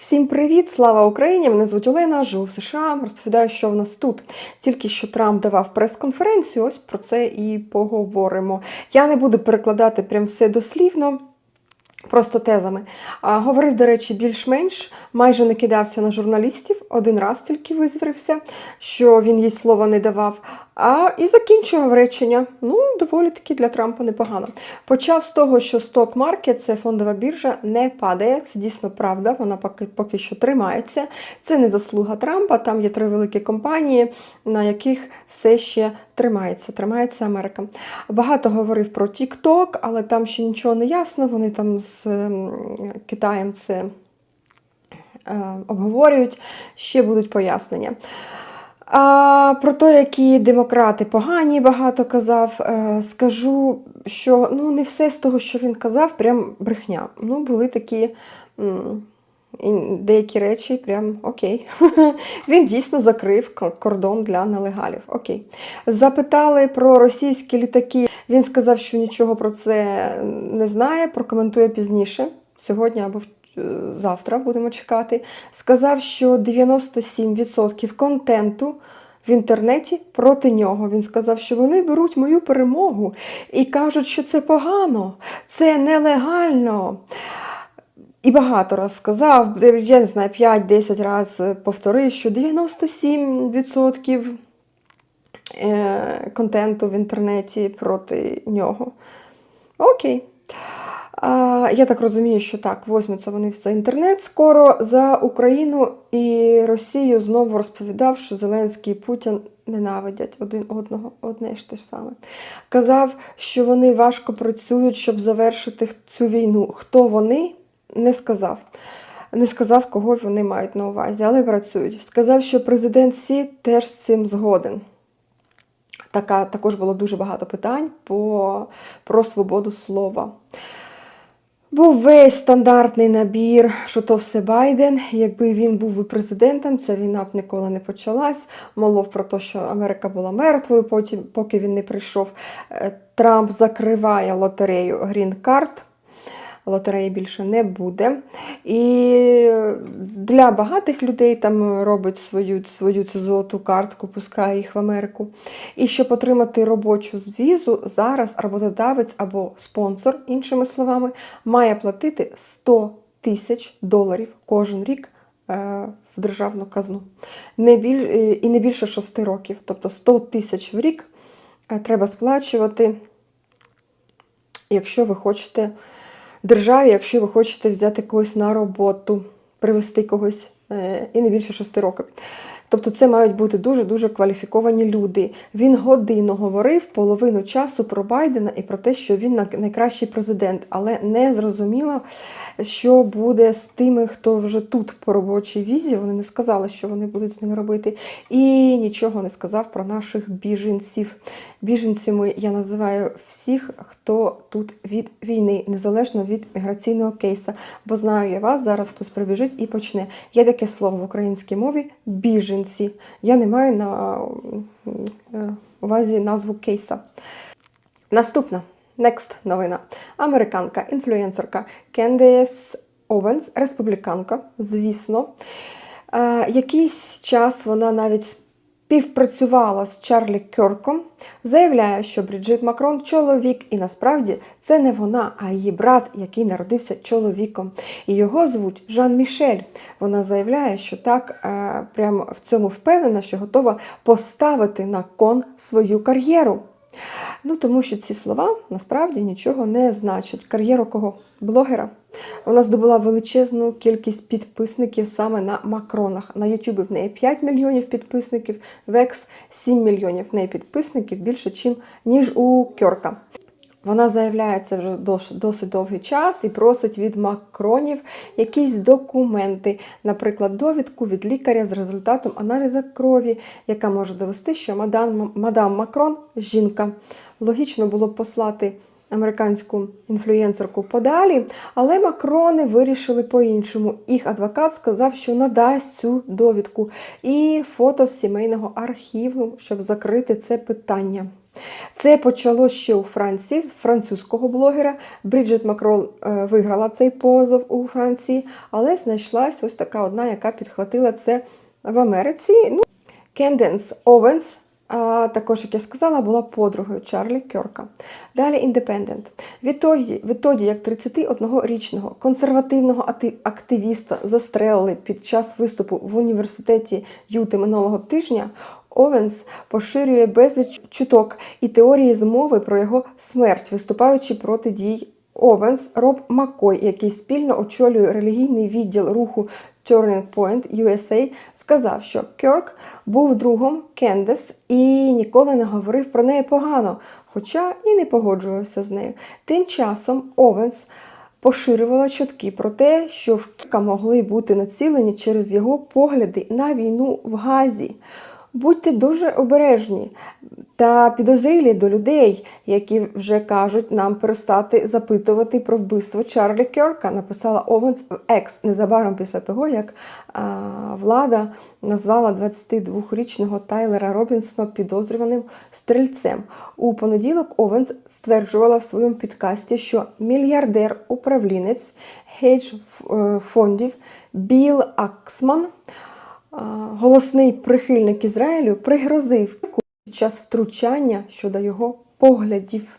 Всім привіт! Слава Україні! Мене звуть Олена, живу в США. Розповідаю, що в нас тут. Тільки що Трамп давав прес-конференцію, ось про це і поговоримо. Я не буду перекладати прям все дослівно. Просто тезами. А, говорив, до речі, більш-менш, майже не кидався на журналістів, один раз тільки визвірився, що він їй слова не давав. А і закінчував речення. Ну, доволі таки для Трампа непогано. Почав з того, що сток маркет, це фондова біржа, не падає. Це дійсно правда, вона поки, поки що тримається. Це не заслуга Трампа. Там є три великі компанії, на яких все ще тримається. Тримається Америка. Багато говорив про TikTok, але там ще нічого не ясно. Вони там з ем, Китаєм це е, обговорюють, ще будуть пояснення. А про те, які демократи погані, багато казав, е, скажу, що ну, не все з того, що він казав, прям брехня. Ну, були такі. деякі речі прям окей. Він дійсно закрив кордон для нелегалів. Окей. Запитали про російські літаки. Він сказав, що нічого про це не знає, прокоментує пізніше. Сьогодні або завтра будемо чекати. Сказав, що 97% контенту в інтернеті проти нього. Він сказав, що вони беруть мою перемогу і кажуть, що це погано, це нелегально. І багато раз сказав, я не знаю, 5-10 разів повторив, що 97% е, контенту в інтернеті проти нього. Окей. Я так розумію, що так, возьмуться вони за інтернет скоро за Україну і Росію знову розповідав, що Зеленський і Путін ненавидять один одного, одне ж те ж саме. Казав, що вони важко працюють, щоб завершити цю війну. Хто вони, не сказав. Не сказав, кого вони мають на увазі, але працюють. Сказав, що президент Сі теж з цим згоден. Така, також було дуже багато питань по, про свободу слова. Був весь стандартний набір, що то все Байден. Якби він був президентом, ця війна б ніколи не почалась. Мовив про те, що Америка була мертвою, потім, поки він не прийшов. Е, Трамп закриває лотерею Green Card. Лотереї більше не буде. І для багатих людей там робить свою, свою цю золоту картку, пускає їх в Америку. І щоб отримати робочу візу, зараз роботодавець або спонсор, іншими словами, має платити 100 тисяч доларів кожен рік е, в державну казну. Не біль, е, і не більше 6 років. Тобто 100 тисяч в рік е, треба сплачувати, якщо ви хочете державі, якщо ви хочете взяти когось на роботу, привести когось е, і не більше 6 років. Тобто це мають бути дуже-дуже кваліфіковані люди. Він годину говорив половину часу про Байдена і про те, що він на- найкращий президент, але не зрозуміло, що буде з тими, хто вже тут по робочій візі. Вони не сказали, що вони будуть з ними робити. І нічого не сказав про наших біженців. Біженцями я називаю всіх, хто тут від війни, незалежно від міграційного кейса. Бо знаю я вас, зараз хтось прибіжить і почне. Є таке слово в українській мові біженці. Я не маю на е, увазі назву кейса. Наступна. Next новина. Американка, інфлюенсерка Кендес Овенс, республіканка, звісно. Е, якийсь час вона навіть співпрацювала з Чарлі Кьорком, заявляє, що Бріджит Макрон чоловік, і насправді це не вона, а її брат, який народився чоловіком. І його звуть Жан Мішель. Вона заявляє, що так е, прямо в цьому впевнена, що готова поставити на кон свою кар'єру. Ну, тому що ці слова насправді нічого не значать. Кар'єру кого? Блогера. Вона здобула величезну кількість підписників саме на Макронах. На Ютубі в неї 5 мільйонів підписників, в Екс 7 мільйонів в неї підписників більше, ніж у Кьорка. Вона заявляє це вже досить довгий час і просить від Макронів якісь документи, наприклад, довідку від лікаря з результатом аналізу крові, яка може довести, що мадам, мадам Макрон жінка. Логічно було б послати американську інфлюєнсерку подалі, але Макрони вирішили по-іншому. Їх адвокат сказав, що надасть цю довідку і фото з сімейного архіву, щоб закрити це питання. Це почалося ще у Франції з французького блогера. Бріджит Макрол е, виграла цей позов у Франції, але знайшлась ось така одна, яка підхватила це в Америці. Ну, Кенденс Овенс, а також, як я сказала, була подругою Чарлі Кьорка. Далі індепендент. Відтоді, відтоді як 31-річного консервативного активіста застрелили під час виступу в університеті Юти минулого тижня, Овенс поширює безліч чуток і теорії змови про його смерть, виступаючи проти дій Овенс, Роб Маккой, який спільно очолює релігійний відділ руху Turning Point USA, сказав, що Кьорк був другом Кендес і ніколи не говорив про неї погано, хоча і не погоджувався з нею. Тим часом Овенс поширювала чутки про те, що в Кірка могли бути націлені через його погляди на війну в Газі. Будьте дуже обережні та підозрілі до людей, які вже кажуть нам перестати запитувати про вбивство Чарлі Кьорка, написала Овенс в Екс незабаром після того, як а, влада назвала 22-річного Тайлера Робінсона підозрюваним стрільцем. У понеділок Овенс стверджувала в своєму підкасті, що мільярдер-управлінець гейдж е, фондів Біл Аксман голосний прихильник Ізраїлю пригрозив під час втручання щодо його поглядів.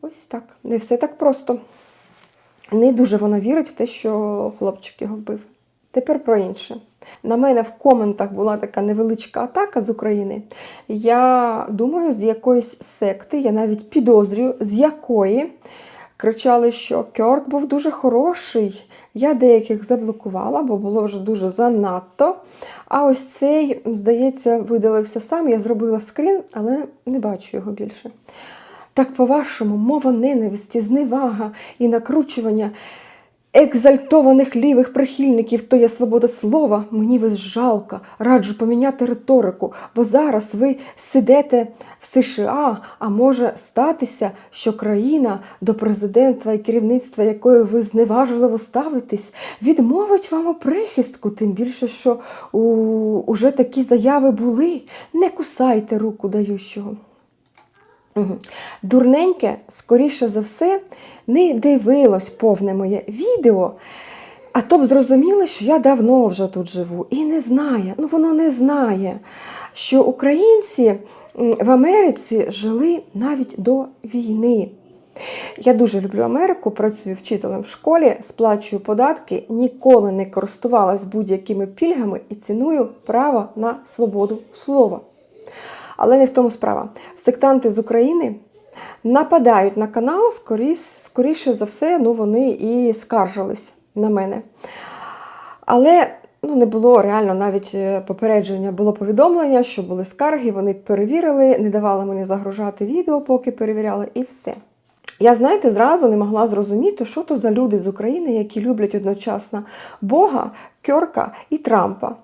Ось так. Не все так просто. Не дуже вона вірить в те, що хлопчик його вбив. Тепер про інше. На мене в коментах була така невеличка атака з України. Я думаю, з якоїсь секти, я навіть підозрюю, з якої кричали, що Кьорк був дуже хороший. Я деяких заблокувала, бо було вже дуже занадто. А ось цей, здається, видалився сам. Я зробила скрін, але не бачу його більше. Так, по-вашому, мова ненависті, зневага і накручування екзальтованих лівих прихильників, то є свобода слова, мені вас жалко, раджу поміняти риторику, бо зараз ви сидите в США, а може статися, що країна, до президентства і керівництва якої ви зневажливо ставитесь, відмовить вам у прихистку, тим більше, що у, уже такі заяви були. Не кусайте руку даючого. Дурненьке, скоріше за все, не дивилось повне моє відео, а то б зрозуміло, що я давно вже тут живу і не знає, ну воно не знає, що українці в Америці жили навіть до війни. Я дуже люблю Америку, працюю вчителем в школі, сплачую податки, ніколи не користувалась будь-якими пільгами і ціную право на свободу слова. Але не в тому справа. Сектанти з України нападають на канал, скоріш, скоріше за все, ну, вони і скаржились на мене. Але ну, не було реально навіть е, попередження, було повідомлення, що були скарги, вони перевірили, не давали мені загружати відео, поки перевіряли, і все. Я, знаєте, зразу не могла зрозуміти, що то за люди з України, які люблять одночасно Бога, Кьорка і Трампа.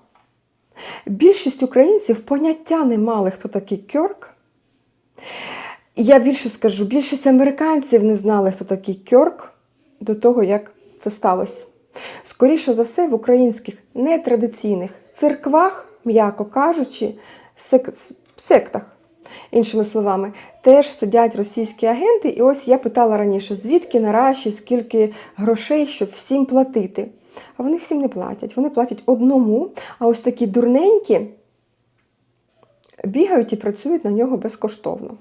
Більшість українців поняття не мали, хто такий Кьорк. Я більше скажу, більшість американців не знали, хто такий Кьорк до того, як це сталося. Скоріше за все, в українських нетрадиційних церквах, м'яко кажучи, сек... сектах, іншими словами, теж сидять російські агенти. І ось я питала раніше, звідки на раші, скільки грошей, щоб всім платити. А вони всім не платять. Вони платять одному, а ось такі дурненькі бігають і працюють на нього безкоштовно.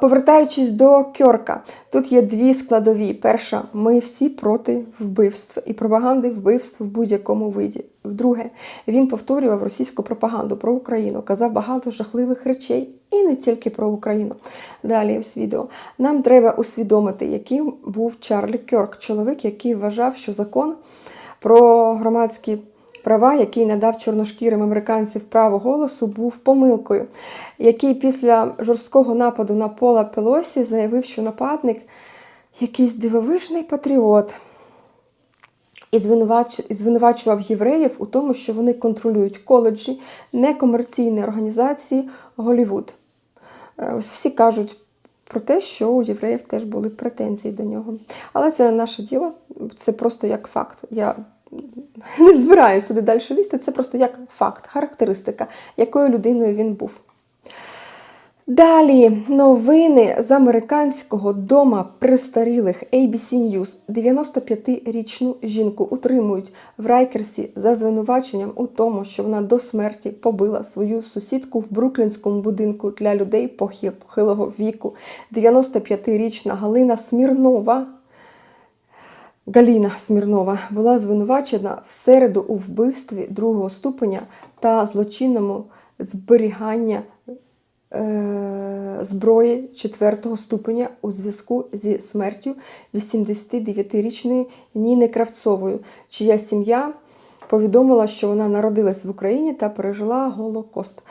Повертаючись до Кьорка, тут є дві складові. Перша, ми всі проти вбивств і пропаганди вбивств в будь-якому виді. Вдруге, він повторював російську пропаганду про Україну, казав багато жахливих речей і не тільки про Україну. Далі ось відео. Нам треба усвідомити, яким був Чарлі Кьорк, чоловік, який вважав, що закон про громадські права, який надав чорношкірим американців право голосу, був помилкою, який після жорсткого нападу на Пола Пелосі заявив, що нападник якийсь дивовижний патріот. І звинувачував євреїв у тому, що вони контролюють коледжі, некомерційні організації Голівуд. Е, Ось всі кажуть про те, що у євреїв теж були претензії до нього. Але це не наше діло, це просто як факт. Я не збираюся туди далі лізти, це просто як факт, характеристика, якою людиною він був. Далі новини з американського дома престарілих ABC News. 95-річну жінку утримують в Райкерсі за звинуваченням у тому, що вона до смерті побила свою сусідку в бруклінському будинку для людей похилого віку. 95-річна Галина Смірнова Галіна Смірнова була звинувачена в середу у вбивстві другого ступеня та злочинному зберігання е, зброї четвертого ступеня у зв'язку зі смертю 89-річної Ніни Кравцової, чия сім'я повідомила, що вона народилась в Україні та пережила Голокост.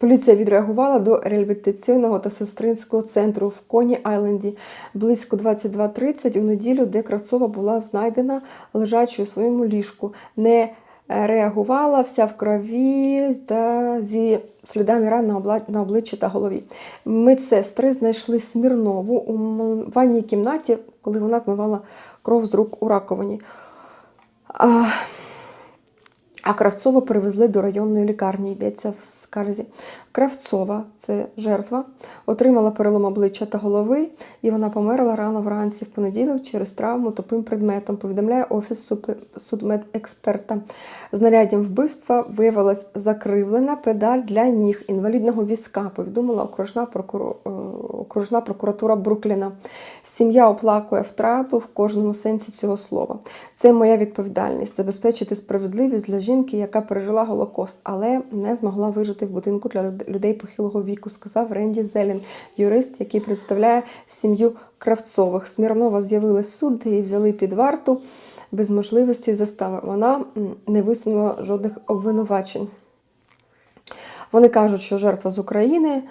Поліція відреагувала до реабілітаційного та сестринського центру в Коні Айленді близько 22.30 у неділю, де Кравцова була знайдена лежачою у своєму ліжку. Не реагувала вся в крові та зі слідами ран на обличчі та голові. Медсестри знайшли Смірнову у ванній кімнаті, коли вона змивала кров з рук у раковині. А, а Кравцову перевезли до районної лікарні, йдеться в скарзі. Кравцова, це жертва, отримала перелом обличчя та голови, і вона померла рано вранці в понеділок через травму тупим предметом, повідомляє Офіс судмедексперта. Знаряддям вбивства виявилась закривлена педаль для ніг інвалідного візка, повідомила окружна, прокуру... окружна прокуратура Брукліна. Сім'я оплакує втрату в кожному сенсі цього слова. Це моя відповідальність забезпечити справедливість для жінки, яка пережила Голокост, але не змогла вижити в будинку для людей похилого віку, сказав Ренді Зелін, юрист, який представляє сім'ю Кравцових. Смірнова з'явилась суд, її взяли під варту без можливості застави. Вона не висунула жодних обвинувачень. Вони кажуть, що жертва з України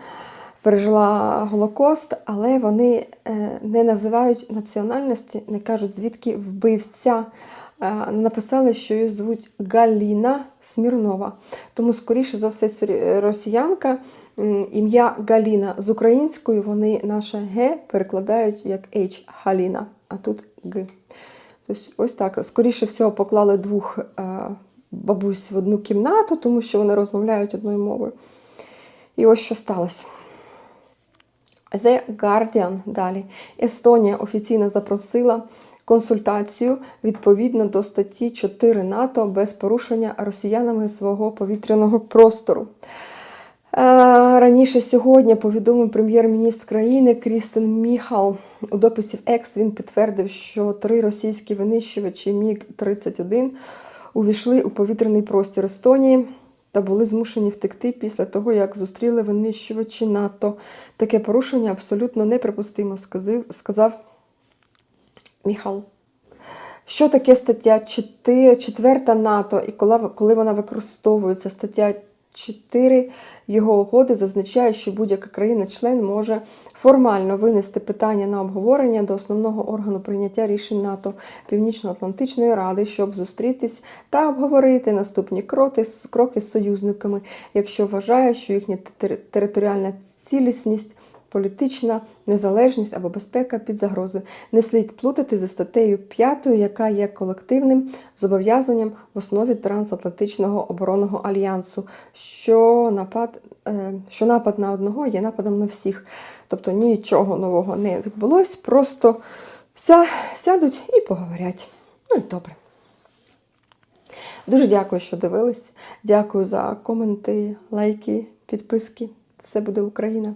пережила Голокост, але вони е, не називають національності, не кажуть, звідки вбивця. Е, Написали, що її звуть Галіна Смірнова. Тому, скоріше за все, росіянка, ім'я Галіна з українською вони наше Г перекладають як H Галіна, а тут Г. Тобто, ось так. Скоріше всього, поклали двох е, бабусь в одну кімнату, тому що вони розмовляють одною мовою. І ось що сталося. The Guardian далі. Естонія офіційно запросила консультацію відповідно до статті 4 НАТО без порушення росіянами свого повітряного простору. Е, Раніше сьогодні повідомив прем'єр-міністр країни Крістен Міхал. У дописі в Екс він підтвердив, що три російські винищувачі Міг-31 увійшли у повітряний простір Естонії та були змушені втекти після того, як зустріли винищувачі НАТО. Таке порушення абсолютно неприпустимо, сказав Міхал. Що таке стаття 4, 4 НАТО і коли вона використовується? Стаття 4 його угоди зазначає, що будь-яка країна-член може формально винести питання на обговорення до основного органу прийняття рішень НАТО Північно-Атлантичної ради, щоб зустрітись та обговорити наступні кроки, кроки з союзниками, якщо вважає, що їхня територіальна цілісність політична незалежність або безпека під загрозою. Не слід плутати зі статтею 5, яка є колективним зобов'язанням в основі трансатлантичного оборонного альянсу, що напад, е, що напад на одного є нападом на всіх. Тобто нічого нового не відбулось, просто ся, сядуть і поговорять. Ну і добре. Дуже дякую, що дивились. Дякую за коменти, лайки, підписки. Все буде Україна.